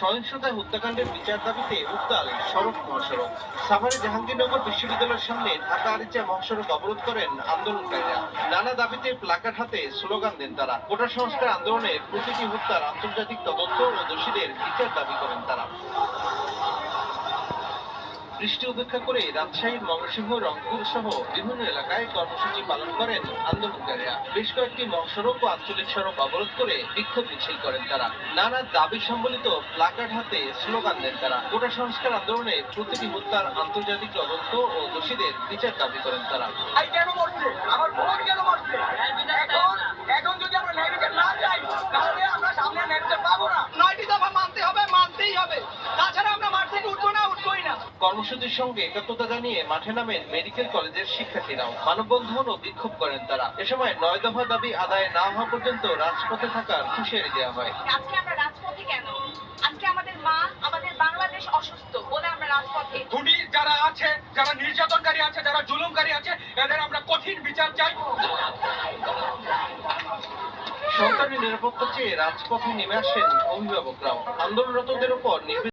সহিংসতায় হত্যাকাণ্ডের বিচার দাবিতে উত্তাল সড়ক মহাসড়ক। সাভারে জাহাঙ্গীরনগর বিশ্ববিদ্যালয়ের সামনে ঢাকা আরিচা মহাসড়ক অবরোধ করেন আন্দোলনকারীরা। নানা দাবিতে প্লাকার হাতে স্লোগান দেন তারা। কোটা সংস্কার আন্দোলনে প্রতিটি হত্যার আন্তর্জাতিক তদন্ত ও দোষীদের বিচার দাবি করেন তারা। বৃষ্টি উপেক্ষা করে রাজশাহীর ময়মনসিংহ রংপুর সহ বিভিন্ন এলাকায় কর্মসূচি পালন করেন আন্দোলনকারীরা। বেশ কয়েকটি মহাসড়ক ও আঞ্চলিক সড়ক অবরোধ করে বিক্ষোভ মিছিল করেন তারা। নানা দাবি সম্বলিত প্লাকার্ড হাতে স্লোগান দেন তারা। গোটা সংস্কার আন্দোলনে প্রতিটি হত্যার আন্তর্জাতিক তদন্ত ও দোষীদের বিচার দাবি করেন তারা। কেন আমার যদি আমরা না তাহলে আমরা সামনে বিচার পাবো না নয়টি দফা মানতে হবে মানতেই হবে তাছাড়া আমরা মাঠ থেকে উঠবো না উঠবোই না কর্মসূচির সঙ্গে একাত্মতা জানিয়ে মাঠে নামেন মেডিকেল কলেজের শিক্ষার্থীরাও। মানববন্ধন ও বিক্ষোভ করেন তারা। এ সময় নয় দফা দাবি আদায় না হওয়া পর্যন্ত রাজপথে থাকার হুঁশিয়ারি দেওয়া হয়। আজকে আমরা রাজপথে কেন? আজকে আমাদের মা আমাদের বাংলাদেশ অসুস্থ বলে আমরা রাজপথে খুনি যারা আছে যারা নির্যাতনকারী আছে যারা জুলুমকারী আছে এদের আমরা কঠিন বিচার চাই। সরকারি নিরাপত্তা চেয়ে রাজপথে নেমে আসেন অভিভাবকরাও। আন্দোলনরতদের উপর